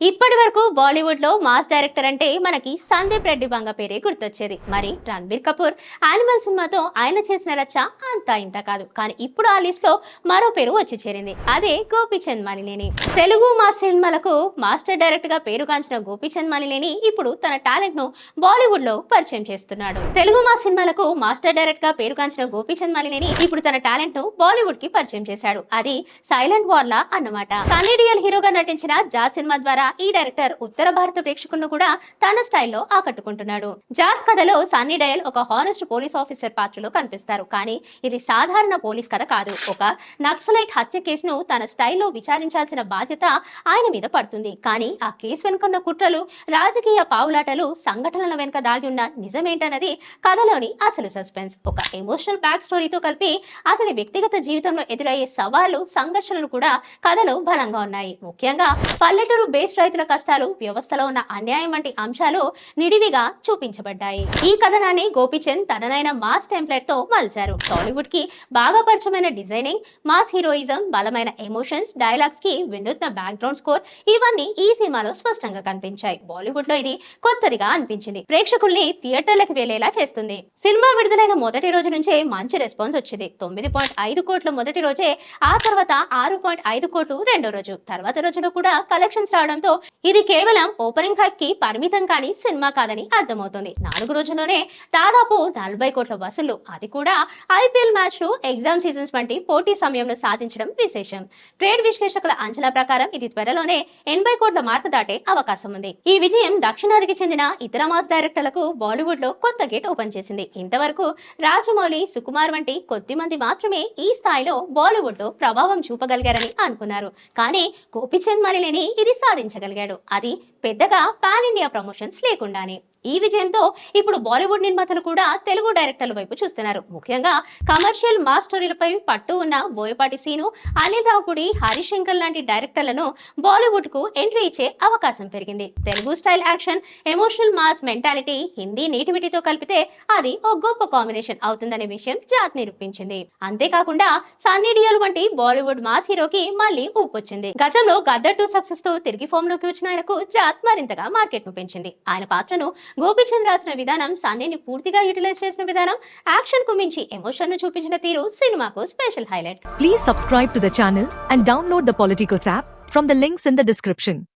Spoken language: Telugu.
ఇప్పటి వరకు బాలీవుడ్లో మాస్ డైరెక్టర్ అంటే మనకి సందీప్ రెడ్డి బంగ పేరే గుర్తొచ్చేది. మరి రణబీర్ కపూర్ యానిమల్ సినిమాతో ఆయన చేసిన రచ్చ అంతా ఇంత కాదు. కానీ ఇప్పుడు ఆ లిస్ట్లో మరో పేరు వచ్చి చేరింది. అదే గోపీచంద్ మణిలేని తెలుగు మాస్ సినిమాలకు మాస్టర్ డైరెక్టర్గా పేరుగాంచిన గోపీచంద్ మణిలేని ఇప్పుడు తన టాలెంట్ను బాలీవుడ్లో పరిచయం చేస్తున్నాడు. తెలుగు మాస్ సినిమాలకు మాస్టర్ డైరెక్టర్గా పేరుగాంచిన గోపీచంద్ మణిలేని ఇప్పుడు తన టాలెంట్ను బాలీవుడ్కి పరిచయం చేశాడు. అది సైలెంట్ వార్లా అన్నమాట. సన్నీ హీరోగా నటించిన జాత్ సినిమా ద్వారా ఈ డైరెక్టర్ ఉత్తర భారత ప్రేక్షకులను కూడా తన స్టైల్లో ఆకట్టుకుంటున్నాడు. జాత్ కథలో సన్నీ డయల్ ఒక హానెస్ట్ పోలీస్ ఆఫీసర్ పాత్రలో కనిపిస్తారు. కానీ ఇది సాధారణ పోలీస్ కథ కాదు. ఒక నక్సలైట్ హత్య కేసును తన స్టైల్లో విచారించాల్సిన బాధ్యత ఆయన మీద పడుతుంది. కానీ ఆ కేసు వెనుకున్న కుట్రలు రాజకీయ పావులాటలు సంఘటనల వెనుక దాగి ఉన్న నిజమేంటన్నది కథలోని అసలు సస్పెన్స్. ఒక ఎమోషనల్ బ్యాక్ స్టోరీతో కలిపి అతని వ్యక్తిగత జీవితంలో ఎదురయ్యే సవాళ్ళు సంఘర్షణలు కూడా కథలో బలంగా ఉన్నాయి. ముఖ్యంగా పల్లెటూరు బేస్ రైతుల కష్టాలు వ్యవస్థలో ఉన్న అన్యాయం వంటి అంశాలు నిడివిగా చూపించబడ్డాయి. ఈ కథనాన్ని గోపిచంద్ తననైన మాస్ టెంప్లెట్తో మలిచారు. టాలీవుడ్కి బాగా పరిచయమైన డిజైనింగ్ మాస్ హీరోయిజం బలమైన ఎమోషన్స్ డైలాగ్స్కి వినూత్న బ్యాక్గ్రౌండ్ స్కోర్ ఇవన్నీ ఈ సినిమాలో స్పష్టంగా కనిపించాయి. బాలీవుడ్లో ఇది కొత్తదిగా అనిపించింది. ప్రేక్షకుల్ని థియేటర్లకు వెళ్ళేలా చేస్తుంది. సినిమా విడుదలైన మొదటి రోజు నుంచే మంచి రెస్పాన్స్ వచ్చింది. తొమ్మిది పాయింట్ ఐదు కోట్ల మొదటి రోజే ఆ తర్వాత ఆరు పాయింట్ ఐదు కోట్లు రెండో రోజు. తర్వాత రోజులో కూడా కలెక్షన్స్ రావడంతో ఇది కేవలం ఓపెనింగ్ హైప్కి పరిమితం కాని సినిమా కాదని అర్థమవుతుంది. నాలుగు రోజుల్లోనే దాదాపు నలభై కోట్ల వసూలు అది కూడా ఐపీఎల్ మ్యాచ్లు ఎగ్జామ్ సీజన్స్ వంటి పోటీ సమయంలో సాధించడం విశేషం. ట్రేడ్ విశ్లేషకుల అంచనా ప్రకారం ఇది త్వరలోనే ఎనభై కోట్ల మార్కు దాటే అవకాశం ఉంది. ఈ విజయం దక్షిణాదికి చెందిన ఇతర మాస్ డైరెక్టర్లకు బాలీవుడ్లో కొత్త గేట్ ఓపెన్ చేసింది. ఇంతవరకు రాజమౌళి సుకుమార్ వంటి కొద్ది మంది మాత్రమే ఈ స్థాయిలో బాలీవుడ్లో ప్రభావం చూపగలిగారని అనుకున్నారు. కానీ గోపిచంద్ మలినేని ఇది సాధించగలిగాడు. అది పెద్దగా పాన్ ఇండియా ప్రమోషన్స్ లేకుండానే. ఈ విజయంతో ఇప్పుడు బాలీవుడ్ నిర్మాతలు కూడా తెలుగు డైరెక్టర్ల వైపు చూస్తున్నారు. ముఖ్యంగా కమర్షియల్ మా స్టోరీలపై పట్టు ఉన్న బోయపాటి సీను అనిల్ రావుపుడి హరిశంకర్ లాంటి డైరెక్టర్లను బాలీవుడ్కు ఎంట్రీ ఇచ్చే అవకాశం పెరిగింది. Telugu style action emotional mass mentality Hindi నేటివిటీతో కలిపితే అది ఓ గొప్ప కాంబినేషన్ అవుతుందనే విషయం జాత్ నిరూపించింది. అంతేకాకుండా సన్నీ డియోల్ వంటి బాలీవుడ్ మాస్ హీరోకి మళ్ళీ ఊపొచ్చింది. గతంలో గద్దర్ టూ సక్సెస్తో తిరిగి ఫామ్లోకి వచ్చిన ఆయనకు జాత్ మరింతగా మార్కెట్ను పెంచింది. ఆయన పాత్రను గోపీచంద్ రాసిన విధానం సాన్నిని పూర్తిగా యూటిలైజ్ చేసిన విధానం యాక్షన్కు మించి ఎమోషన్ను చూపించిన తీరు సినిమాకు special highlight. Please subscribe to the channel and download the politicos from the links in the description